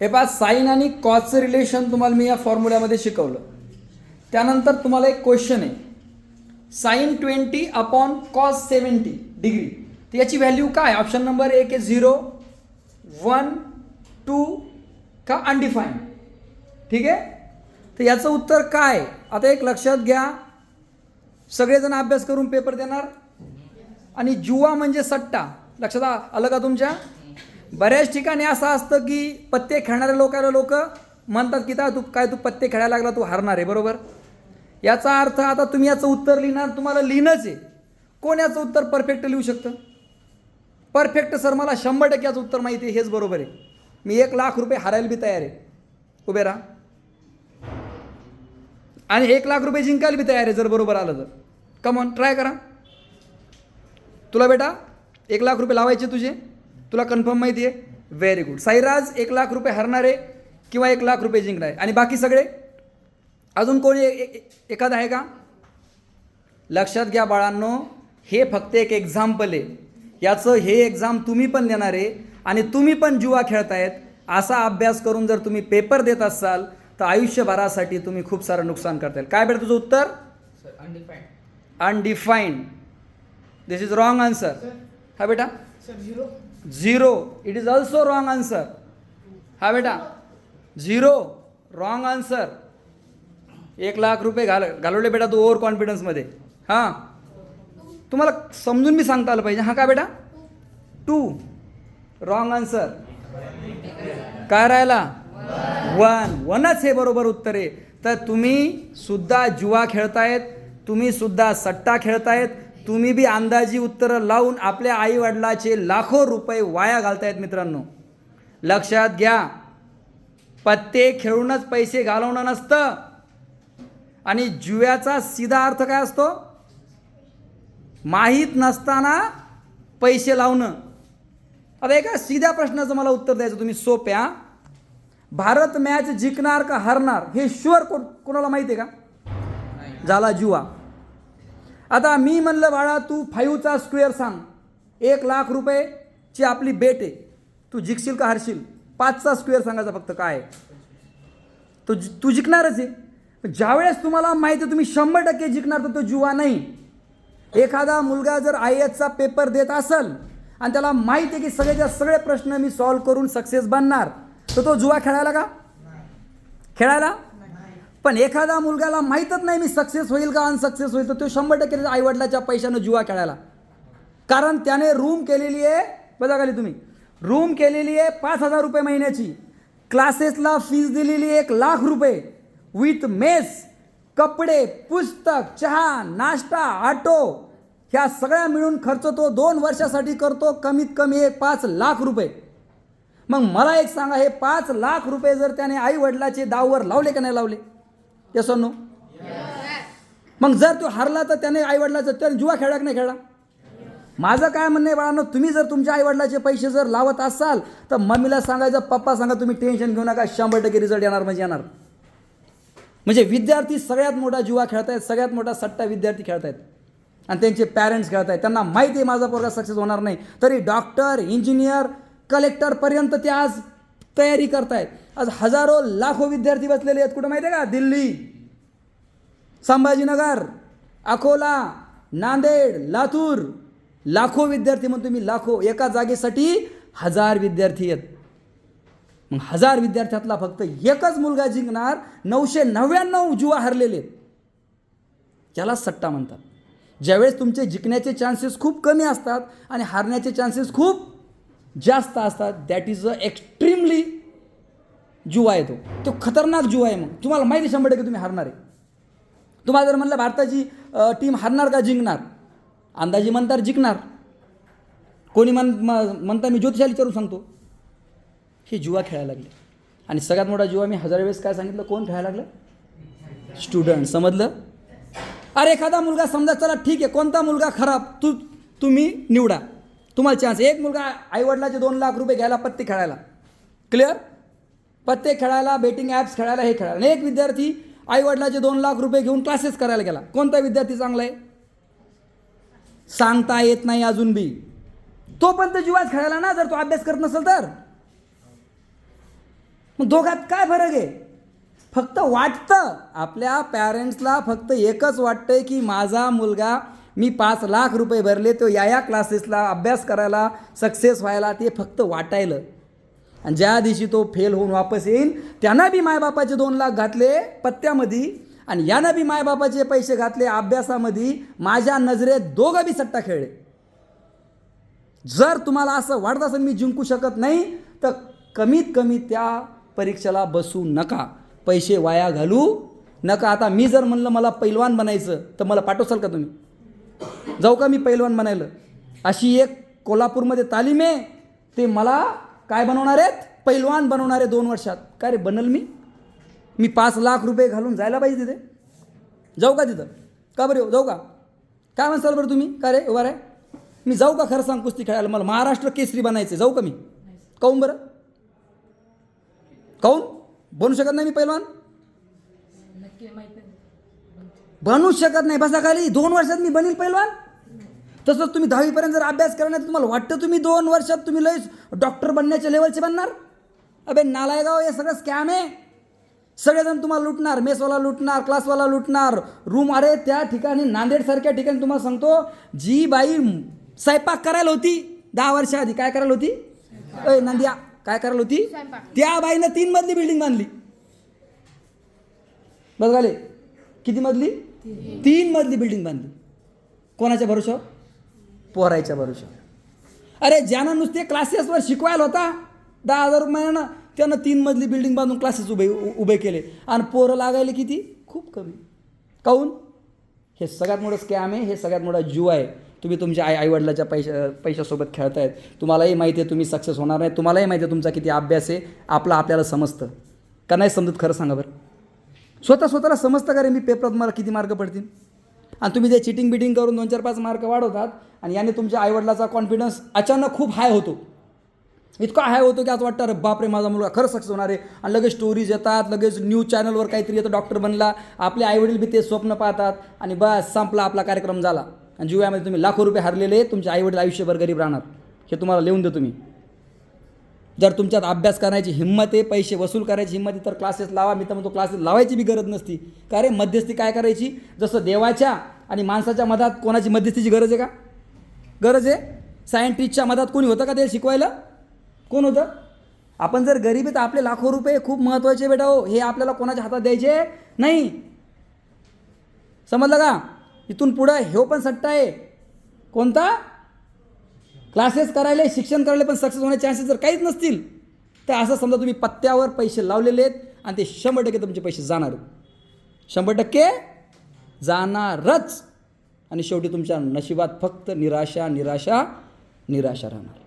हे पहा साईन आणि कॉजचं रिलेशन तुम्हाला मी या फॉर्म्युल्यामध्ये शिकवलं. त्यानंतर तुम्हाला एक क्वेश्चन आहे. Sine twenty upon cos seventy degree. तर याची व्हॅल्यू काय? ऑप्शन नंबर एक आहे झिरो वन टू का अनडिफाईन ठीक आहे? तर याचं उत्तर काय? आता एक लक्षात घ्या. सगळेजण अभ्यास करून पेपर देणार. आणि जुवा म्हणजे सट्टा. लक्षात आलं का तुमच्या? बऱ्याच ठिकाणी असं असतं की पत्ते खेळणारे लोकांना लोक म्हणतात की ता तू काय तू पत्ते खेळायला लागला तू हारणार आहे बरोबर? याचा अर्थ आता तुम्ही याचं उत्तर लिहिणार तुम्हाला लिहिणंच आहे. कोण याचं उत्तर परफेक्ट लिहू शकतं? परफेक्ट सर मला शंभर टक्के याचं उत्तर माहिती आहे हेच बरोबर आहे. मी एक लाख रुपये हारायला बी तयार आहे. उभे राहा. आणि एक लाख रुपये जिंकायला बी तयार आहे जर बरोबर आलं तर. कमॉन ट्राय करा. तुला बेटा एक लाख रुपये लावायचे तुझे. तुला कन्फर्म माहिती आहे व्हेरी गुड साईराज एक लाख रुपये हरणार आहे किंवा एक लाख रुपये जिंकणार. आहे आणि बाकी सगळे? अजून कोणी एखादा आहे का? लक्षात घ्या बाळांनो हे फक्त एक एक्झाम्पल आहे. याचं हे एक्झाम तुम्ही पण देणार आहे आणि तुम्ही पण जुवा खेळतायत. असा अभ्यास करून जर तुम्ही पेपर देत असाल तर आयुष्यभरासाठी तुम्ही खूप सारं नुकसान करताल काय बेटा तुझं उत्तर? Undefined this is wrong answer हा बेटा. Sir zero it is also wrong answer हा बेटा। झिरो रॉंग आन्सर एक लाख रुपये घाल घालवले बेटा तू ओव्हर कॉन्फिडन्समध्ये हां। तुम्हाला समजून मी सांगता आलं पाहिजे. हा का बेटा? टू रॉंग आन्सर काय राहिला? वन वनच हे बरोबर उत्तर आहे. तर तुम्ही सुद्धा जुवा खेळतायत तुम्ही सुद्धा सट्टा खेळतायत तुम्ही बी अंदाजी उत्तरं लावून आपल्या आई वडिलाचे लाखो रुपये वाया घालतायत मित्रांनो. लक्षात घ्या. पत्ते खेळूनच पैसे घालवणं नसतं. आणि जुव्याचा सीधा अर्थ काय असतो? माहीत नसताना पैसे लावणं. आता एका सीध्या प्रश्नाचं मला उत्तर द्यायचं तुम्ही सोप्या भारत मॅच जिंकणार का हरणार हे शुअर को कोणाला माहिती आहे का? झाला जुवा. आता मी म्हणलं बाळा तू फाईव्हचा स्क्वेअर सांग. एक लाख रुपयेची आपली बेट आहे. तू जिंकशील का हरशील? पाचचा स्क्वेअर सांगायचा फक्त काय. तो तू जिंकणारच आहे. पण ज्यावेळेस तुम्हाला माहिती आहे तुम्ही शंभर टक्के जिंकणार तर तो जुवा नाही. एखादा मुलगा जर आय एसचा पेपर देत असेल आणि त्याला माहिती आहे की सगळेच्या सगळे प्रश्न मी सॉल्व्ह करून सक्सेस बनणार तर तो जुवा खेळायला का? खेळायला? पण एखादा मुलगाला माहीतच नाही मी सक्सेस होईल का अनसक्सेस होईल तर तो शंभर टक्के आईवडिलाच्या पैशानं जुवा खेळायला. कारण त्याने रूम केलेली आहे बघा खाली तुम्ही. रूम केलेली आहे पाच हजार रुपये महिन्याची. क्लासेसला फीज दिलेली एक लाख रुपये. विथ मेस कपडे पुस्तक चहा नाश्ता ऑटो ह्या सगळ्या मिळून खर्च तो दोन वर्षासाठी करतो कमीत कमी एक पाच लाख रुपये. मग मला एक सांगा हे पाच लाख रुपये जर त्याने आई वडिलाचे दाववर लावले का नाही लावले? येस नो मग जर तो हरला तर त्याने आई वडिलाचं जुवा खेळला की नाही खेळला? माझं काय म्हणणं आहे बाळांनो तुम्ही जर तुमच्या आईवडिलाचे पैसे जर लावत असाल तर मम्मीला सांगायचं पप्पा सांगा तुम्ही टेन्शन घेऊ नका शंभर टक्के रिझल्ट येणार म्हणजे येणार. म्हणजे विद्यार्थी सगळ्यात मोठा जुवा खेळतायत सगळ्यात मोठा सट्टा विद्यार्थी खेळतायत. आणि त्यांचे पॅरेंट्स खेळतायत. त्यांना माहिती आहे माझा पोरगा सक्सेस होणार नाही. तरी डॉक्टर इंजिनियर कलेक्टरपर्यंत ते आज तयारी करतायत. आज हजारो लाखो विद्यार्थी बसलेले आहेत. कुठं माहिती आहे का? दिल्ली. संभाजीनगर अकोला नांदेड लातूर. लाखो विद्यार्थी म्हणतो मी लाखो एका जागेसाठी हजार विद्यार्थी आहेत. मग हजार विद्यार्थ्यातला फक्त एकच मुलगा जिंकणार. नऊशे नव्याण्णव जुवा हरलेले आहेत. याला सट्टा म्हणतात. ज्यावेळेस तुमचे जिंकण्याचे चान्सेस खूप कमी असतात आणि हारण्याचे चान्सेस खूप जास्त असतात दॅट इज अ एक्स्ट्रीमली जुवा आहे तो. तो खतरनाक जुवा आहे मग. तुम्हाला माहिती आहे शंभर टक्के तुम्ही हारणार आहे. तुम्हाला जर म्हणलं भारताची टीम हारणार का जिंकणार? अंदाजी म्हणतात जिंकणार. कोणी म्हण म- म्हणता मी ज्योतिषाला विचारून सांगतो. हे जुवा खेळायला लागले. आणि सगळ्यात मोठा जुवा मी हजार वेळेस काय सांगितलं? कोण खेळायला लागलं? स्टुडंट समजलं? अरे एखादा मुलगा समजा चला ठीक आहे कोणता मुलगा खराब तू तुम्ही निवडा. तुम्हाला चान्स एक मुलगा आईवडिलाचे दोन लाख रुपये घ्यायला पत्ते खेळायला. क्लिअर पत्ते खेळायला बेटिंग ॲप्स खेळायला हे खेळायला. आणि एक विद्यार्थी आईवडिलाचे दोन लाख रुपये घेऊन क्लासेस करायला गेला. कोणता विद्यार्थी चांगला आहे? सांगता येत नाही अजून बी. तो पण तर जुवाच खेळायला ना जर तो अभ्यास करत नसेल तर. मग दोघात काय फरक आहे? फक्त वाटतं. आपल्या पॅरेंट्सला फक्त एकच वाटतंय की माझा मुलगा मी पाच लाख रुपये भरले तो या या क्लासेसला अभ्यास करायला सक्सेस व्हायला ते फक्त वाटायलं. आणि ज्या दिवशी तो फेल होऊन वापस येईन त्यांना बी मायबापाचे दोन लाख घातले पत्त्यामध्ये आणि यानं बी मायबापाचे पैसे घातले अभ्यासामध्ये माझ्या नजरेत दोघं बी सट्टा खेळले. जर तुम्हाला असं वाटत असेल मी जिंकू शकत नाही तर कमीत कमी त्या परीक्षेला बसू नका. पैसे वाया घालू नका. आता मी जर म्हणलं मला पैलवान बनायचं तर मला पाठवसाल का तुम्ही? जाऊ का मी पैलवान बनायला अशी एक कोल्हापूरमध्ये तालीम आहे ते मला काय बनवणार आहेत? पैलवान बनवणार आहे दोन वर्षात. काय रे बनल मी? मी पाच लाख रुपये घालून जायला पाहिजे तिथे. जाऊ का तिथं? का बरं येऊ जाऊ का? काय म्हणसाल बरं तुम्ही? का रे उभा रे मी जाऊ का खरं सांग कुस्ती खेळायला? मला महाराष्ट्र केसरी बनायचं जाऊ का मी? काऊन बरं? काऊन? बनू शकत नाही मी पैलवान? नक्की बनू शकत नाही. बसा खाली. दोन वर्षात मी बनील पैलवान? तसंच तुम्ही दहावीपर्यंत जर अभ्यास करणार तुम्हाला वाटतं तुम्ही दोन वर्षात तुम्ही लय डॉक्टर बनण्याच्या लेवलचे बनणार? अबे नालायगाव हे सगळं स्कॅम आहे. सगळेजण तुम्हाला लुटणार मेसवाला लुटणार क्लासवाला लुटणार. रूम अरे त्या ठिकाणी नांदेडसारख्या ठिकाणी तुम्हाला सांगतो जी बाई स्वयंपाक करायला होती दहा वर्षाआधी काय करायला होती? अय नंदिया काय करायला होती? त्या बाईनं तीन मजली बिल्डिंग बांधली. बस झाले. किती मजली तीन. मजली बिल्डिंग बांधली. कोणाच्या भरोशावर पोरायच्या भरोशा अरे ज्यानं नुसते क्लासेसवर शिकवायला होता दहा हजार रुपयानं त्यानं तीन मजली बिल्डिंग बांधून क्लासेस उभे उभे केले. आणि पोरं लागायले किती? खूप कमी. काऊन? हे सगळ्यात मोठं स्कॅम आहे हे सगळ्यात मोठा जीव आहे. तुम्ही तुमच्या आई आईवडिलाच्या पैशा पैशासोबत खेळतायत. तुम्हालाही माहिती आहे तुम्ही सक्सेस होणार नाही. तुम्हालाही माहिती आहे तुमचा किती अभ्यास आहे. आपला आपल्याला समजतं. का नाही समजत? खरं सांगा बरं. स्वतः स्वतःला समजतं का रे मी पेपरात मला किती मार्क पडतील? आणि तुम्ही ते चिटिंग बिटिंग करून दोन चार पाच मार्क वाढवतात आणि याने तुमच्या आईवडिलाचा कॉन्फिडन्स अचानक खूप हाय होतो. इतका हाय होतो की असं वाटतं अरे बापरे माझा मुलगा खरं सक्सेस होणार आहे. आणि लगेच स्टोरीज येतात लगेच न्यूज चॅनलवर काहीतरी येतं डॉक्टर बनला. आपले आईवडील बी ते स्वप्न पाहतात आणि बस संपला आपला कार्यक्रम झाला. आणि जीवयामध्ये तुम्ही लाखो रुपये हरलेले तुमचे आईवडील आयुष्यभर गरीब राहणार. हे तुम्हाला लिहून देतो मी. जर तुमच्यात अभ्यास करायची हिंमत आहे पैसे वसूल करायची हिंमत आहे तर क्लासेस लावा. मी तर म्हणतो क्लासेस लावायची बी गरज नसती. का रे? मध्यस्थी काय करायची? जसं देवाच्या आणि माणसाच्या मधात कोणाची मध्यस्थीची गरज आहे का? गरज आहे? सायंटिस्टच्या मधात कोणी होतं का ते शिकवायला? कोण होतं? आपण जर गरीब आहे तर आपले लाखो रुपये खूप महत्त्वाचे बेटा हो. हे आपल्याला कोणाच्या हातात द्यायचे? नाही. समजलं का? इथून पुढं ह्यो पण सट्टा आहे. कोणता? क्लासेस करायला शिक्षण करायला पण सक्सेस होण्याचे चान्सेस जर काहीच नसतील तर असं समजा तुम्ही पत्त्यावर पैसे लावलेले आहेत आणि ते शंभर टक्के तुमचे पैसे जाणार शंभर टक्के जाणारच. आणि शेवटी तुमच्या नशिबात फक्त निराशा निराशा निराशा राहणार.